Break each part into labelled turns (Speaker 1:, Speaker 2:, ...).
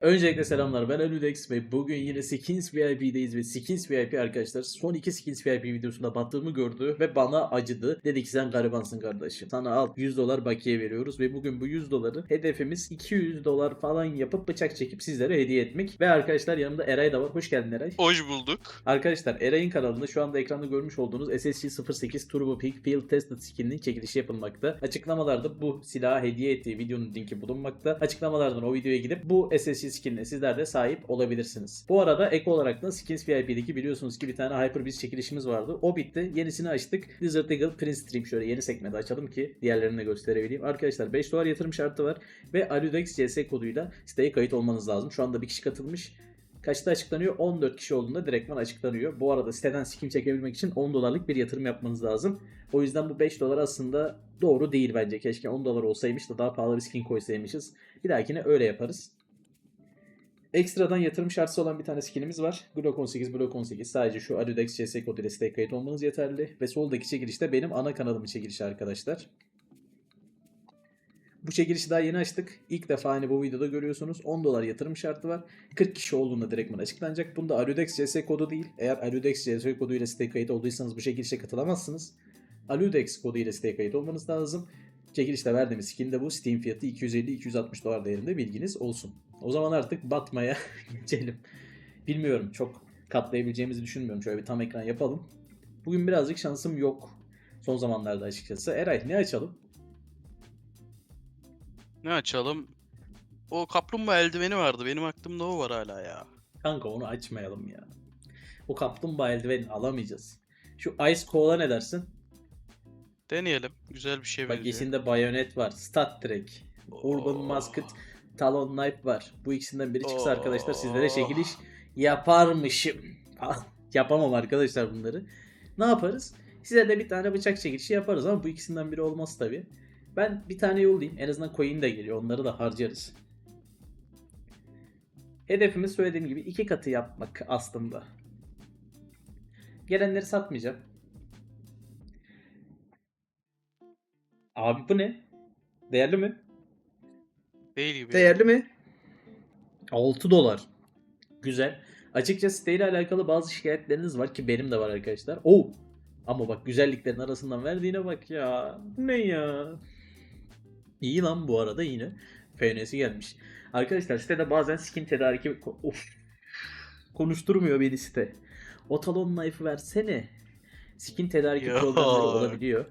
Speaker 1: Öncelikle selamlar ben Ölüdex ve bugün yine Skins VIP'deyiz ve Skins VIP arkadaşlar son iki Skins VIP videosunda battığımı gördü ve bana acıdı. Dedi ki sen garibansın kardeşim. Sana al 100 dolar bakiye veriyoruz ve bugün bu 100 doları hedefimiz 200 dolar falan yapıp bıçak çekip sizlere hediye etmek. Ve arkadaşlar yanımda Eray da var. Hoş geldin Eray.
Speaker 2: Hoş bulduk.
Speaker 1: Arkadaşlar Eray'ın kanalında şu anda ekranda görmüş olduğunuz SSG 08 Turbo Peak Field Tested skininin çekilişi yapılmakta. Açıklamalarda bu silahı hediye ettiği videonun linki bulunmakta. Açıklamalardan o videoya gidip bu SSG skinine sizler de sahip olabilirsiniz. Bu arada ek olarak da Skins VIP'deki biliyorsunuz ki bir tane Hyper Beast çekilişimiz vardı. O bitti. Yenisini açtık. Desert Eagle Prince Stream şöyle yeni sekmede açalım ki diğerlerini de gösterebileyim. Arkadaşlar 5 dolar yatırım şartı var ve Aludex CS koduyla siteye kayıt olmanız lazım. Şu anda bir kişi katılmış. Kaçta açıklanıyor? 14 kişi olduğunda direktman açıklanıyor. Bu arada siteden skin çekebilmek için 10 dolarlık bir yatırım yapmanız lazım. O yüzden bu 5 dolar aslında doğru değil bence. Keşke 10 dolar olsaymış da daha pahalı bir skin koysaymışız. Bir dahakine öyle yaparız. Ekstradan yatırım şartısı olan bir tane skinimiz var. Glock 18, Glock 18. Sadece şu Aludex CS kodu ile kayıt olmanız yeterli. Ve soldaki çekilişte benim ana kanalımın çekilişi arkadaşlar. Bu çekilişi daha yeni açtık. İlk defa hani bu videoda görüyorsunuz. 10 dolar yatırım şartı var. 40 kişi olduğunda direktman açıklanacak. Bunda Aludex CS kodu değil. Eğer Aludex CS kodu ile siteye kayıt olduysanız bu çekilişe katılamazsınız. Aludex kodu ile siteye kayıt olmanız lazım. Çekilişte verdiğimiz skin de bu. Steam fiyatı 250-260 dolar değerinde bilginiz olsun. O zaman artık batmaya geçelim. Bilmiyorum çok katlayabileceğimizi düşünmüyorum. Şöyle bir tam ekran yapalım. Bugün birazcık şansım yok. Son zamanlarda açıkçası. Eray ne açalım?
Speaker 2: Ne açalım? O kaplumbağa eldiveni vardı. Benim aklımda o var hala ya.
Speaker 1: Kanka onu açmayalım ya. O kaplumbağa eldiveni alamayacağız. Şu Ice Coal'a ne dersin?
Speaker 2: Deneyelim. Güzel bir şey
Speaker 1: Bak
Speaker 2: benziyor.
Speaker 1: içinde Bayonet var. Stat Trek. Urban
Speaker 2: Oo.
Speaker 1: Musket. Talon Knife var. Bu ikisinden biri çıksa
Speaker 2: Oo.
Speaker 1: arkadaşlar sizlere çekiliş yaparmışım. Yapamam arkadaşlar bunları. Ne yaparız? Size de bir tane bıçak çekilişi yaparız ama bu ikisinden biri olmaz tabi. Ben bir tane yollayayım. En azından coin de geliyor. Onları da harcarız. Hedefimiz söylediğim gibi iki katı yapmak aslında. Gelenleri satmayacağım. Abi bu ne? Değerli mi?
Speaker 2: Değil gibi.
Speaker 1: Değerli mi? 6 dolar. Güzel. Açıkçası siteyle alakalı bazı şikayetleriniz var ki benim de var arkadaşlar. Oo. Ama bak güzelliklerin arasından verdiğine bak ya. Bu Ne ya? İyi lan bu arada yine. FNS'i gelmiş. Arkadaşlar sitede bazen skin tedariki... Of. Konuşturmuyor beni site. O talon knife'ı versene. Skin tedariki
Speaker 2: Ya.
Speaker 1: problemleri olabiliyor.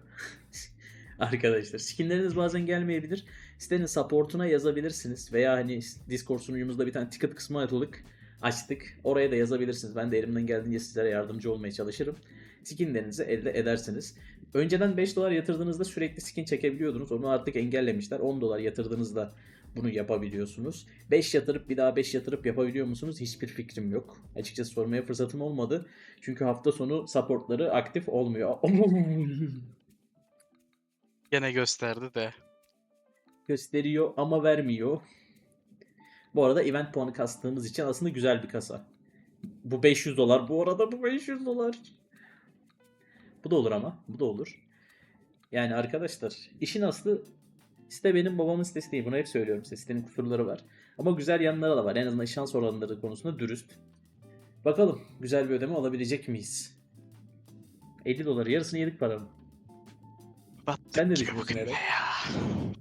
Speaker 1: Arkadaşlar skinleriniz bazen gelmeyebilir. Sitenin supportuna yazabilirsiniz. Veya hani Discord sunucumuzda bir tane ticket kısmı atılık açtık. Oraya da yazabilirsiniz. Ben de elimden geldiğince sizlere yardımcı olmaya çalışırım. Skinlerinizi elde edersiniz. Önceden 5 dolar yatırdığınızda sürekli skin çekebiliyordunuz. Onu artık engellemişler. 10 dolar yatırdığınızda bunu yapabiliyorsunuz. 5 yatırıp bir daha 5 yatırıp yapabiliyor musunuz? Hiçbir fikrim yok. Açıkçası sormaya fırsatım olmadı. Çünkü hafta sonu supportları aktif olmuyor.
Speaker 2: Gene gösterdi de.
Speaker 1: gösteriyor ama vermiyor. Bu arada event puanı kastığımız için aslında güzel bir kasa. Bu 500 dolar. Bu arada bu 500 dolar. Bu da olur ama. Bu da olur. Yani arkadaşlar işin aslı site benim babamın sitesi değil. Bunu hep söylüyorum size. Sitenin kusurları var. Ama güzel yanları da var. En azından şans oranları konusunda dürüst. Bakalım güzel bir ödeme alabilecek miyiz? 50 dolar yarısını yedik paramı.
Speaker 2: Battık
Speaker 1: Sen ne düşünüyorsun
Speaker 2: bugün
Speaker 1: Eren?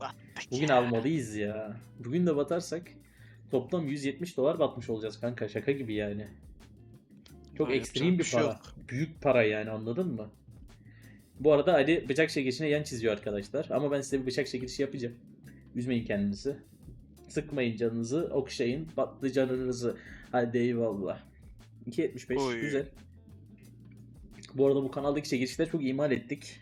Speaker 2: Battık
Speaker 1: Bugün almalıyız ya. Bugün de batarsak toplam 170 dolar batmış olacağız kanka. Şaka gibi yani. Çok ekstrem bir
Speaker 2: şey
Speaker 1: para.
Speaker 2: yok.
Speaker 1: Büyük para yani anladın mı? Bu arada Ali bıçak çekilişine yan çiziyor arkadaşlar. Ama ben size bir bıçak çekilişi yapacağım. Üzmeyin kendinizi. Sıkmayın canınızı, okşayın, battı canınızı. Hadi eyvallah. 2.75
Speaker 2: Oy.
Speaker 1: güzel. Bu arada bu kanaldaki çekilişleri çok imal ettik.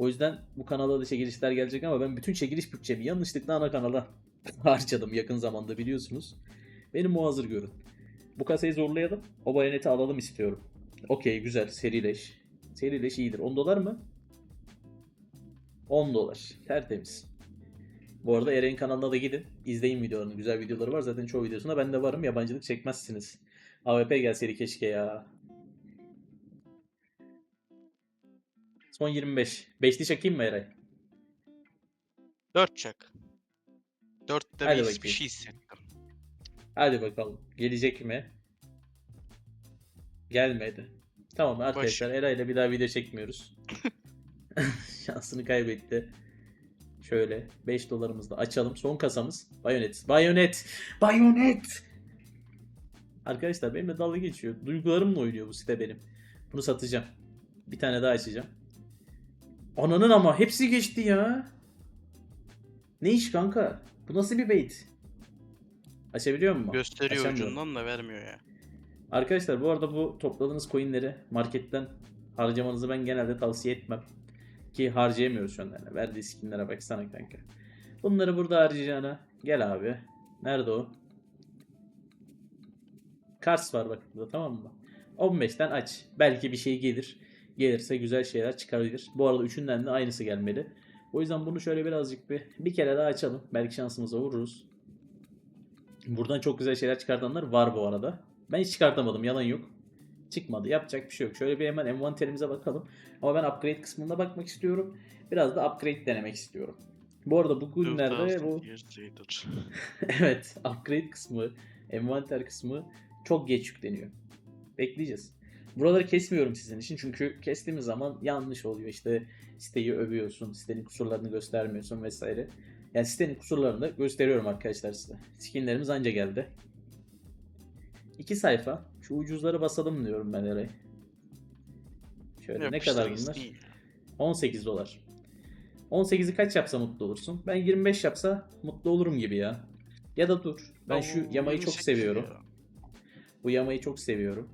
Speaker 1: O yüzden bu kanala da çekilişler gelecek ama ben bütün çekiliş bütçemi yanlışlıkla ana kanala harcadım yakın zamanda biliyorsunuz. Benim o hazır görün. Bu kasayı zorlayalım. O bayoneti alalım istiyorum. Okey güzel serileş. Serileş iyidir. 10 dolar mı? 10 dolar. Tertemiz. Bu arada Eren'in kanalına da gidin. İzleyin videolarını. Güzel videoları var. Zaten çoğu videosunda ben de varım. Yabancılık çekmezsiniz. AWP gelseydi keşke ya. Son 25. Beşli çekeyim mi Eray?
Speaker 2: Dört çak. Dörtte
Speaker 1: Hadi
Speaker 2: bir
Speaker 1: bakayım.
Speaker 2: bir şey hissettim.
Speaker 1: Hadi bakalım. Gelecek mi? Gelmedi. Tamam arkadaşlar Era ile bir daha video çekmiyoruz. Şansını kaybetti. Şöyle 5 dolarımızı da açalım. Son kasamız. Bayonet. Bayonet. Bayonet. Arkadaşlar benimle dalga geçiyor. Duygularımla oynuyor bu site benim. Bunu satacağım. Bir tane daha açacağım. Ananın ama hepsi geçti ya. Ne iş kanka? Bu nasıl bir bait? Açabiliyor musun?
Speaker 2: Gösteriyor
Speaker 1: Açamıyorum.
Speaker 2: ucundan da vermiyor ya.
Speaker 1: Arkadaşlar bu arada bu topladığınız coinleri marketten harcamanızı ben genelde tavsiye etmem. Ki harcayamıyoruz şu an. Yani. Verdiği skinlere baksana kanka. Bunları burada harcayacağına gel abi. Nerede o? Kars var bak burada tamam mı? 15'ten aç. Belki bir şey gelir. Gelirse güzel şeyler çıkabilir. Bu arada üçünden de aynısı gelmeli. O yüzden bunu şöyle birazcık bir bir kere daha açalım. Belki şansımıza vururuz. Buradan çok güzel şeyler çıkartanlar var bu arada. Ben hiç çıkartamadım yalan yok. Çıkmadı yapacak bir şey yok. Şöyle bir hemen envanterimize bakalım. Ama ben upgrade kısmına bakmak istiyorum. Biraz da upgrade denemek istiyorum. Bu arada bu günlerde bu
Speaker 2: 2000 years later.
Speaker 1: evet upgrade kısmı, envanter kısmı çok geç yükleniyor. Bekleyeceğiz. Buraları kesmiyorum sizin için çünkü kestiğimiz zaman yanlış oluyor. İşte siteyi övüyorsun, sitenin kusurlarını göstermiyorsun vesaire. Yani sitenin kusurlarını da gösteriyorum arkadaşlar size. Skinlerimiz anca geldi. İki sayfa. Şu ucuzları basalım diyorum ben Eray. Şöyle ne kadar
Speaker 2: Yapıştırırız,
Speaker 1: bunlar?
Speaker 2: iyi.
Speaker 1: 18 dolar. 18'i kaç yapsa mutlu olursun? Ben 25 yapsa mutlu olurum gibi ya. Ya da dur. Ben şu
Speaker 2: Oo,
Speaker 1: yamayı çok
Speaker 2: 28
Speaker 1: seviyorum.
Speaker 2: ya.
Speaker 1: Bu yamayı çok seviyorum.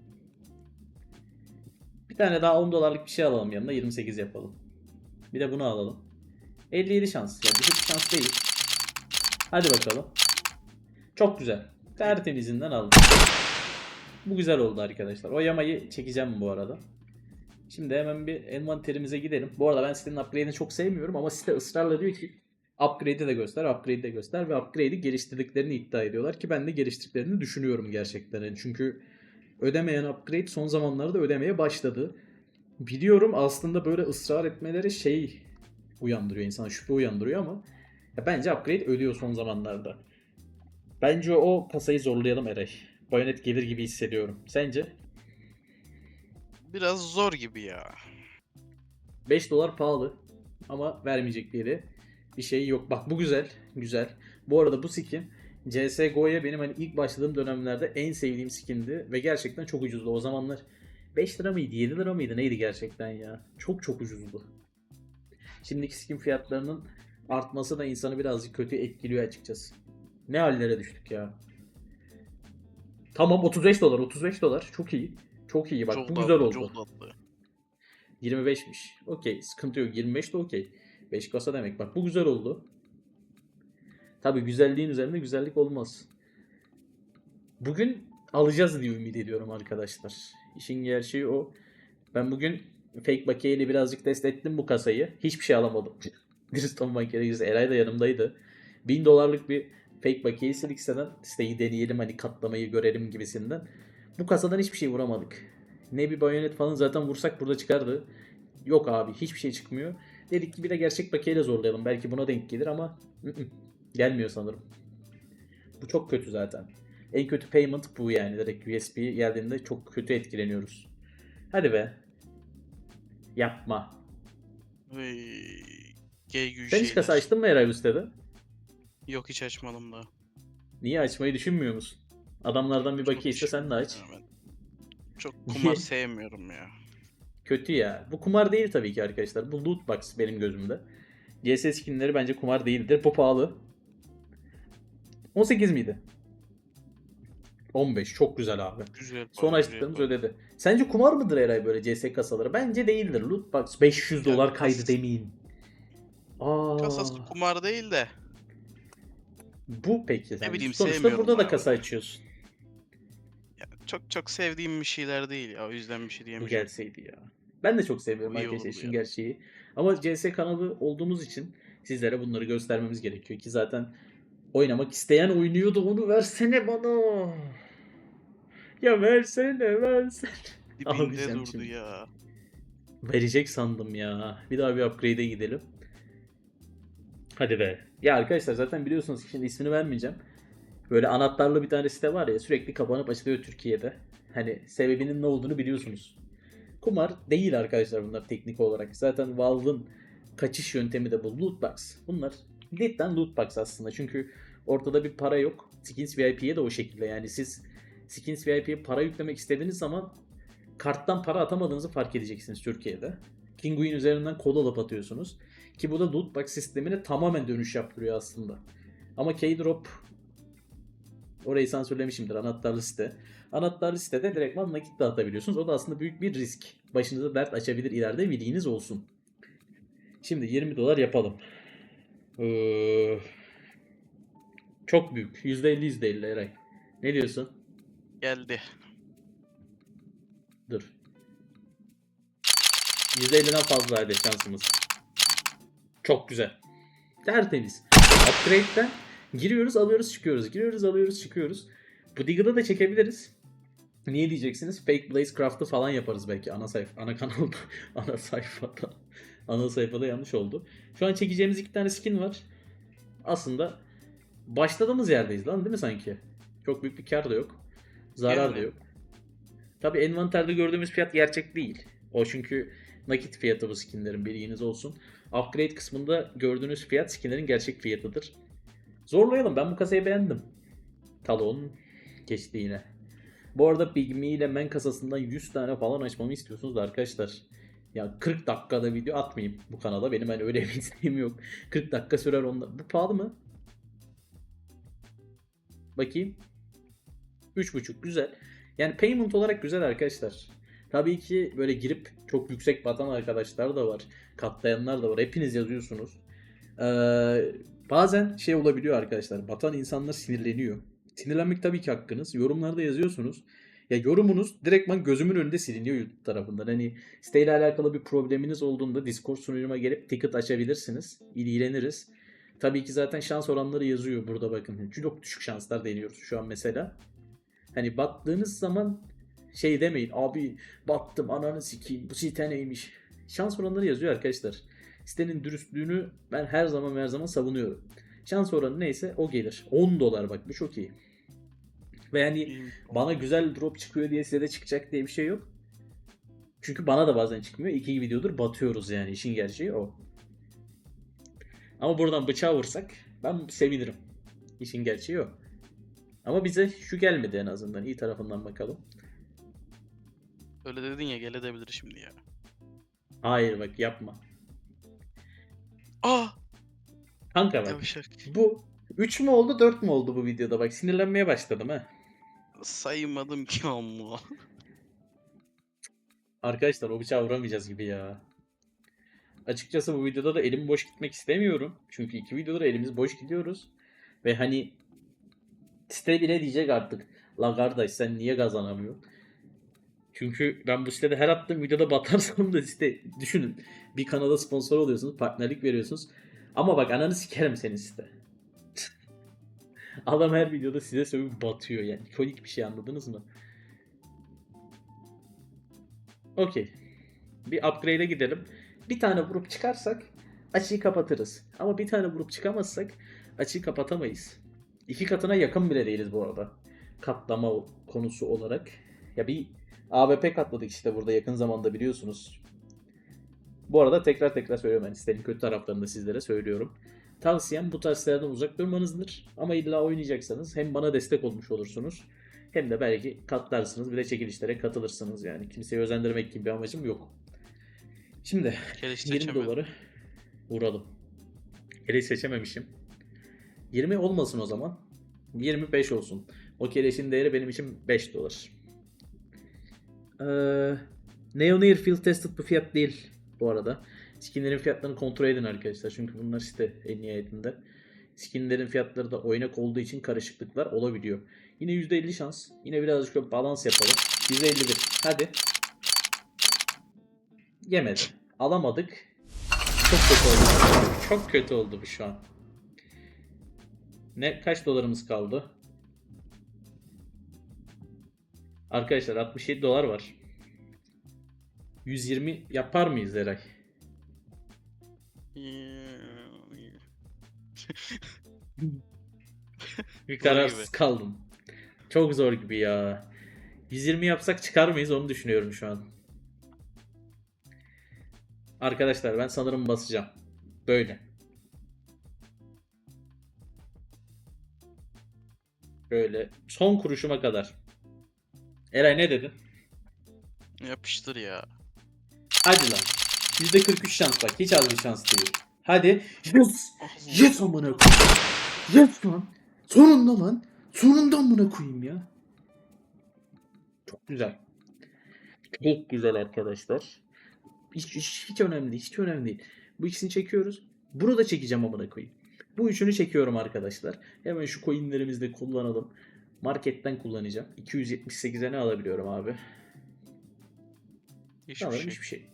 Speaker 1: Bir tane daha 10 dolarlık bir şey alalım yanına 28 yapalım. Bir de bunu alalım. 57 şans. Ya düşük şans değil. Hadi bakalım. Çok güzel. Tertemizinden aldım. Bu güzel oldu arkadaşlar. O yamayı çekeceğim bu arada. Şimdi hemen bir envanterimize gidelim. Bu arada ben sitenin upgrade'ini çok sevmiyorum ama site ısrarla diyor ki upgrade'i de göster, upgrade'i de göster ve upgrade'i geliştirdiklerini iddia ediyorlar ki ben de geliştirdiklerini düşünüyorum gerçekten. Yani çünkü ödemeyen upgrade son zamanlarda ödemeye başladı. Biliyorum aslında böyle ısrar etmeleri şey uyandırıyor insana şüphe uyandırıyor ama ya bence upgrade ödüyor son zamanlarda. Bence o kasayı zorlayalım Eray. Bayonet gelir gibi hissediyorum. Sence?
Speaker 2: Biraz zor gibi ya.
Speaker 1: 5 dolar pahalı ama vermeyecekleri bir şey yok. Bak bu güzel. Güzel. Bu arada bu skin CSGO'ya benim hani ilk başladığım dönemlerde en sevdiğim skindi ve gerçekten çok ucuzdu. O zamanlar 5 lira mıydı 7 lira mıydı neydi gerçekten ya. Çok çok ucuzdu. Şimdiki skin fiyatlarının artması da insanı birazcık kötü etkiliyor açıkçası. Ne hallere düştük ya. Tamam 35 dolar 35 dolar çok iyi. Çok iyi bak
Speaker 2: çok
Speaker 1: bu
Speaker 2: tatlı,
Speaker 1: güzel oldu.
Speaker 2: Çok tatlı.
Speaker 1: 25'miş. Okey sıkıntı yok. 25 de okey. 5 kasa demek. Bak bu güzel oldu. Tabi güzelliğin üzerinde güzellik olmaz. Bugün alacağız diye ümit ediyorum arkadaşlar. İşin gerçeği o. Ben bugün fake bakiyeyle birazcık test ettim bu kasayı. Hiçbir şey alamadım. Dürüst olmak gerekirse Eray da yanımdaydı. 1000 dolarlık bir fake bakiye istedik siteden. Siteyi deneyelim hani katlamayı görelim gibisinden. Bu kasadan hiçbir şey vuramadık. Ne bir bayonet falan zaten vursak burada çıkardı. Yok abi hiçbir şey çıkmıyor. Dedik ki bir de gerçek bakiyeyle zorlayalım. Belki buna denk gelir ama ı-ı, gelmiyor sanırım. Bu çok kötü zaten. En kötü payment bu yani. Direkt USB geldiğinde çok kötü etkileniyoruz. Hadi be. Yapma.
Speaker 2: Vay, G gücü
Speaker 1: Sen hiç kasa açtın mı bu sitede?
Speaker 2: Yok hiç açmadım da.
Speaker 1: Niye açmayı düşünmüyor musun? Adamlardan bir bakiye iste sen de aç.
Speaker 2: Çok kumar sevmiyorum ya.
Speaker 1: Kötü ya. Bu kumar değil tabii ki arkadaşlar. Bu loot box benim gözümde. CS skinleri bence kumar değildir. Bu pahalı. 18 miydi? 15 çok güzel abi.
Speaker 2: Güzel.
Speaker 1: Son açtıklarımız ödedi. Sence kumar mıdır Eray böyle CS kasaları? Bence değildir. Loot box 500
Speaker 2: Ya
Speaker 1: dolar kaydı
Speaker 2: kas-
Speaker 1: demeyin. Aa,
Speaker 2: Kasası kumar değil de.
Speaker 1: bu peki. sen.
Speaker 2: bileyim,
Speaker 1: Sonuçta
Speaker 2: sevmiyorum
Speaker 1: burada da
Speaker 2: abi.
Speaker 1: kasa açıyorsun.
Speaker 2: Ya çok çok sevdiğim bir şeyler değil ya. O yüzden bir şey diyemeyeceğim.
Speaker 1: gelseydi ya. Ben de çok seviyorum arkadaşlar işin gerçeği. Ama CS kanalı olduğumuz için sizlere bunları göstermemiz gerekiyor ki zaten oynamak isteyen oynuyordu onu versene bana. Ya versene versene.
Speaker 2: Dibinde durdu
Speaker 1: şimdi.
Speaker 2: ya.
Speaker 1: Verecek sandım ya. Bir daha bir upgrade'e gidelim. Hadi be. Ya arkadaşlar zaten biliyorsunuz ki şimdi ismini vermeyeceğim. Böyle anahtarlı bir tane site var ya sürekli kapanıp açılıyor Türkiye'de. Hani sebebinin ne olduğunu biliyorsunuz. Kumar değil arkadaşlar bunlar teknik olarak. Zaten Valve'ın kaçış yöntemi de bu. Loot box. Bunlar cidden loot box aslında. Çünkü ortada bir para yok. Skins VIP'ye de o şekilde. Yani siz Skins VIP'ye para yüklemek istediğiniz zaman karttan para atamadığınızı fark edeceksiniz Türkiye'de. Kinguin üzerinden kod alıp atıyorsunuz. Ki bu da loot box sistemine tamamen dönüş yaptırıyor aslında. Ama Keydrop orayı sansürlemişimdir anahtarlı site. Anahtarlı sitede direktman nakit dağıtabiliyorsunuz. O da aslında büyük bir risk. Başınıza dert açabilir ileride bilginiz olsun. Şimdi 20 dolar yapalım. Ee, çok büyük. %50 %50 Eray. Ne diyorsun?
Speaker 2: Geldi.
Speaker 1: Dur. %50'den fazla hadi şansımız. Çok güzel. Tertemiz. Upgrade'den giriyoruz alıyoruz çıkıyoruz. Giriyoruz alıyoruz çıkıyoruz. Bu Diggle'ı da çekebiliriz. Niye diyeceksiniz? Fake Blazecraft'ı falan yaparız belki ana sayfa, ana kanalda, ana sayfada. Ana sayfada yanlış oldu. Şu an çekeceğimiz iki tane skin var. Aslında başladığımız yerdeyiz lan değil mi sanki? Çok büyük bir kar da yok. Zarar da
Speaker 2: Yani.
Speaker 1: yok. Tabi envanterde gördüğümüz fiyat gerçek değil. O çünkü nakit fiyatı bu skinlerin bilginiz olsun. Upgrade kısmında gördüğünüz fiyat skinlerin gerçek fiyatıdır. Zorlayalım. Ben bu kasayı beğendim. Talon geçti yine. Bu arada Pygmy ile Men kasasından 100 tane falan açmamı istiyorsunuz da arkadaşlar. Ya 40 dakikada video atmayayım bu kanala. Benim hani öyle bir isteğim yok. 40 dakika sürer onda. Bu pahalı mı? Bakayım. 3.5 güzel. Yani payment olarak güzel arkadaşlar. Tabii ki böyle girip çok yüksek batan arkadaşlar da var. Katlayanlar da var. Hepiniz yazıyorsunuz. Ee, bazen şey olabiliyor arkadaşlar. Batan insanlar sinirleniyor. Sinirlenmek tabii ki hakkınız. Yorumlarda yazıyorsunuz. Ya yorumunuz direktman gözümün önünde siliniyor YouTube tarafından. Hani siteyle alakalı bir probleminiz olduğunda Discord sunucuma gelip ticket açabilirsiniz. İlgileniriz. Tabii ki zaten şans oranları yazıyor burada bakın. Çok düşük şanslar deniyoruz şu an mesela. Hani battığınız zaman şey demeyin abi battım ananı sikeyim bu site neymiş. Şans oranları yazıyor arkadaşlar. Sitenin dürüstlüğünü ben her zaman her zaman savunuyorum. Şans oranı neyse o gelir. 10 dolar bak bu çok iyi. Ve yani bana güzel drop çıkıyor diye size de çıkacak diye bir şey yok. Çünkü bana da bazen çıkmıyor. İki videodur batıyoruz yani işin gerçeği o. Ama buradan bıçağı vursak ben sevinirim. İşin gerçeği o. Ama bize şu gelmedi en azından. İyi tarafından bakalım.
Speaker 2: Öyle dedin ya gel edebilir şimdi ya.
Speaker 1: Hayır bak yapma.
Speaker 2: Ah!
Speaker 1: Kanka bak
Speaker 2: Yavşak.
Speaker 1: bu 3 mü oldu 4 mü oldu bu videoda bak sinirlenmeye başladım ha.
Speaker 2: Saymadım ki amma.
Speaker 1: Arkadaşlar o bıçağı vuramayacağız gibi ya. Açıkçası bu videoda da elim boş gitmek istemiyorum. Çünkü iki videodur elimiz boş gidiyoruz. Ve hani site bile diyecek artık. La kardeş sen niye kazanamıyorsun? Çünkü ben bu sitede her attığım videoda batarsam da site düşünün. Bir kanala sponsor oluyorsunuz, partnerlik veriyorsunuz. Ama bak ananı sikerim senin site. Adam her videoda size sövüp batıyor yani. İkonik bir şey anladınız mı? Okey. Bir upgrade'e gidelim. Bir tane vurup çıkarsak açıyı kapatırız. Ama bir tane vurup çıkamazsak açıyı kapatamayız. İki katına yakın bile değiliz bu arada. Katlama konusu olarak. Ya bir AWP katladık işte burada yakın zamanda biliyorsunuz. Bu arada tekrar tekrar söylüyorum ben sitenin kötü taraflarını da sizlere söylüyorum. Tavsiyem bu tarz sitelerden uzak durmanızdır. Ama illa oynayacaksanız hem bana destek olmuş olursunuz. Hem de belki katlarsınız bir de çekilişlere katılırsınız yani. Kimseyi özendirmek gibi bir amacım yok. Şimdi
Speaker 2: Keleş
Speaker 1: 20
Speaker 2: seçemedim.
Speaker 1: doları vuralım. Keleş seçememişim. 20 olmasın o zaman. 25 olsun. O keleşin değeri benim için 5 dolar. Ee, Neoneer Field Tested bu fiyat değil bu arada. Skinlerin fiyatlarını kontrol edin arkadaşlar. Çünkü bunlar site en nihayetinde. Skinlerin fiyatları da oynak olduğu için karışıklıklar olabiliyor. Yine %50 şans. Yine birazcık şöyle balans yapalım. %51. Hadi. Yemedi. Alamadık. Çok kötü oldu. Çok kötü oldu bu şu an. Ne kaç dolarımız kaldı? Arkadaşlar 67 dolar var. 120 yapar mıyız Eray? Bir kararsız kaldım. Çok zor gibi ya. 120 yapsak çıkar mıyız onu düşünüyorum şu an. Arkadaşlar ben sanırım basacağım. Böyle. Böyle son kuruşuma kadar. Eray ne dedin?
Speaker 2: Yapıştır ya.
Speaker 1: Hadi lan. %43 şans bak. Hiç az bir şans değil. Hadi. Yes. Yes amına koyayım. Yes lan. Sonunda lan. Sonunda amına koyayım ya. Çok güzel. Çok güzel arkadaşlar. Hiç, hiç, hiç önemli değil. Hiç önemli değil. Bu ikisini çekiyoruz. Bunu da çekeceğim amına koyayım. Bu üçünü çekiyorum arkadaşlar. Hemen şu coinlerimizi de kullanalım. Marketten kullanacağım. 278'e ne alabiliyorum abi?
Speaker 2: Hiçbir
Speaker 1: Sanırım
Speaker 2: şey.
Speaker 1: hiçbir şey.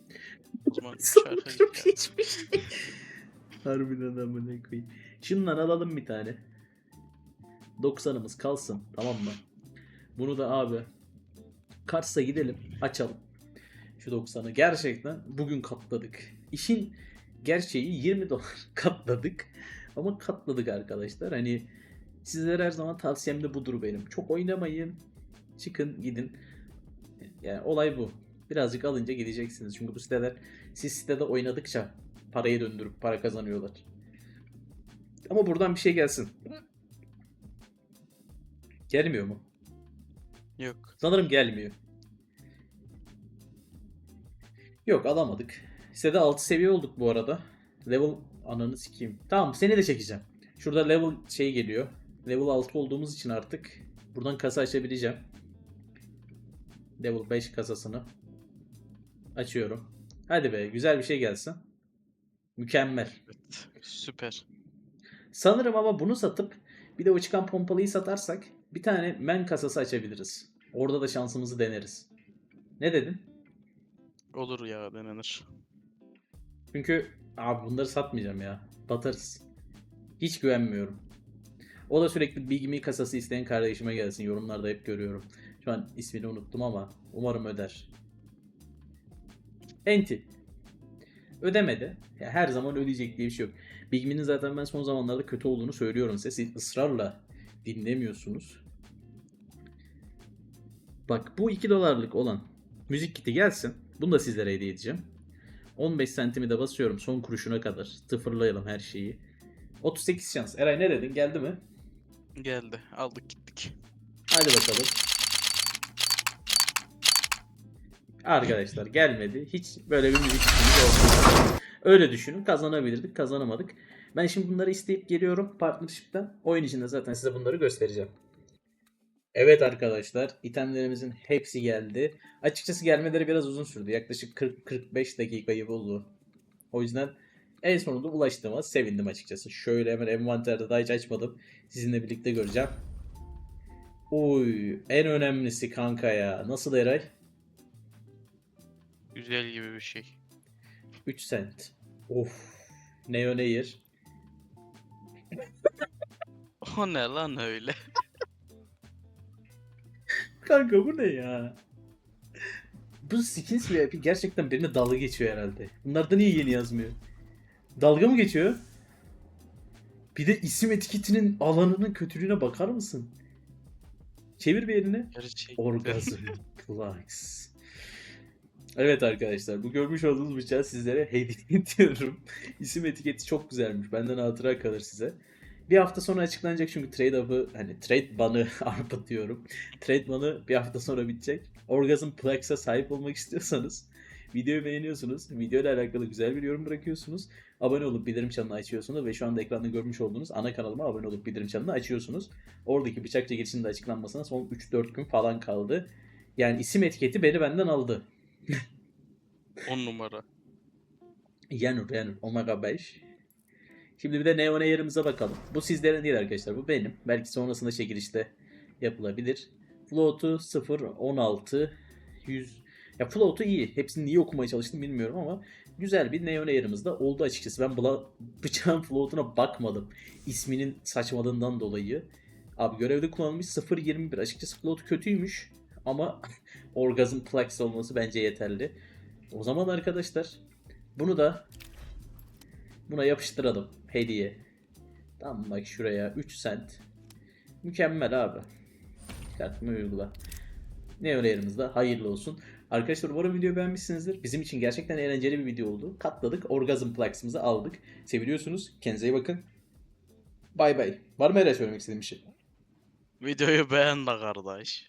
Speaker 2: O zaman
Speaker 1: hiçbir şey. Harbiden amına koyayım. Şundan alalım bir tane. 90'ımız kalsın tamam mı? Bunu da abi Kars'a gidelim açalım. Şu 90'ı gerçekten bugün katladık. İşin gerçeği 20 dolar katladık. Ama katladık arkadaşlar. Hani sizlere her zaman tavsiyem de budur benim. Çok oynamayın. Çıkın gidin. Yani olay bu. Birazcık alınca gideceksiniz. Çünkü bu siteler siz sitede oynadıkça parayı döndürüp para kazanıyorlar. Ama buradan bir şey gelsin. Gelmiyor mu?
Speaker 2: Yok.
Speaker 1: Sanırım gelmiyor. Yok alamadık. Sitede 6 seviye olduk bu arada. Level ananı sikeyim. Tamam seni de çekeceğim. Şurada level şey geliyor. Level 6 olduğumuz için artık buradan kasa açabileceğim. Level 5 kasasını açıyorum. Hadi be güzel bir şey gelsin. Mükemmel.
Speaker 2: Evet. Süper.
Speaker 1: Sanırım ama bunu satıp bir de o çıkan pompalıyı satarsak bir tane men kasası açabiliriz. Orada da şansımızı deneriz. Ne dedin?
Speaker 2: Olur ya denenir.
Speaker 1: Çünkü abi bunları satmayacağım ya. Batarız. Hiç güvenmiyorum. O da sürekli Big Me kasası isteyen kardeşime gelsin. Yorumlarda hep görüyorum. Şu an ismini unuttum ama umarım öder. Enti. Ödemedi. Ya her zaman ödeyecek diye bir şey yok. Big Me'nin zaten ben son zamanlarda kötü olduğunu söylüyorum size. Siz ısrarla dinlemiyorsunuz. Bak bu 2 dolarlık olan müzik kiti gelsin. Bunu da sizlere hediye edeceğim. 15 sentimi de basıyorum son kuruşuna kadar. Sıfırlayalım her şeyi. 38 şans. Eray ne dedin? Geldi mi?
Speaker 2: Geldi. Aldık gittik.
Speaker 1: Hadi bakalım. Arkadaşlar gelmedi. Hiç böyle bir müzik olmadı. Öyle düşünün. Kazanabilirdik. Kazanamadık. Ben şimdi bunları isteyip geliyorum partnership'ten. Oyun içinde zaten size bunları göstereceğim. Evet arkadaşlar, itemlerimizin hepsi geldi. Açıkçası gelmeleri biraz uzun sürdü. Yaklaşık 40-45 dakikayı buldu. O yüzden en sonunda ulaştığıma sevindim açıkçası. Şöyle hemen envanterde daha hiç açmadım. Sizinle birlikte göreceğim. Oy, en önemlisi kanka ya. Nasıl Eray?
Speaker 2: Güzel gibi bir şey.
Speaker 1: 3 cent. Of. Neo Nair.
Speaker 2: O ne lan öyle?
Speaker 1: Kanka bu ne ya? Bu skins VIP gerçekten benimle dalga geçiyor herhalde. Bunlarda niye yeni yazmıyor? Dalga mı geçiyor? Bir de isim etiketinin alanının kötülüğüne bakar mısın? Çevir bir elini. Orgasm Plugs. Evet arkadaşlar bu görmüş olduğunuz bıçağı sizlere hediye ediyorum. İsim etiketi çok güzelmiş. Benden hatıra kalır size. Bir hafta sonra açıklanacak çünkü trade up'ı hani trade banı arpa diyorum. Trade banı bir hafta sonra bitecek. Orgasm Plugs'a sahip olmak istiyorsanız videoyu beğeniyorsunuz. Video ile alakalı güzel bir yorum bırakıyorsunuz. Abone olup bildirim çanını açıyorsunuz ve şu anda ekranda görmüş olduğunuz ana kanalıma abone olup bildirim çanını açıyorsunuz. Oradaki bıçak çekilişinin de açıklanmasına son 3-4 gün falan kaldı. Yani isim etiketi beni benden aldı.
Speaker 2: 10 numara.
Speaker 1: Yanur Yanur Omega 5. Şimdi bir de Neo Air'imize bakalım. Bu sizlerin değil arkadaşlar. Bu benim. Belki sonrasında çekilişte yapılabilir. Float'u 0, 16, 100. Ya Float'u iyi. Hepsini iyi okumaya çalıştım bilmiyorum ama güzel bir Neo Air'imiz de oldu açıkçası. Ben bla- bıçağın Float'una bakmadım. İsminin saçmalığından dolayı. Abi görevde kullanılmış 0.21. Açıkçası Float kötüymüş. Ama Orgasm Plex olması bence yeterli. O zaman arkadaşlar bunu da buna yapıştıralım hediye. Tamam bak şuraya 3 cent. Mükemmel abi. Çıkartmayı uygula. Ne öneriyoruz da hayırlı olsun. Arkadaşlar umarım videoyu beğenmişsinizdir. Bizim için gerçekten eğlenceli bir video oldu. Katladık. Orgazm Plugs'ımızı aldık. Seviliyorsunuz. Kendinize iyi bakın. Bay bay. Var mı Eren söylemek istediğin bir şey?
Speaker 2: Videoyu beğen de kardeş.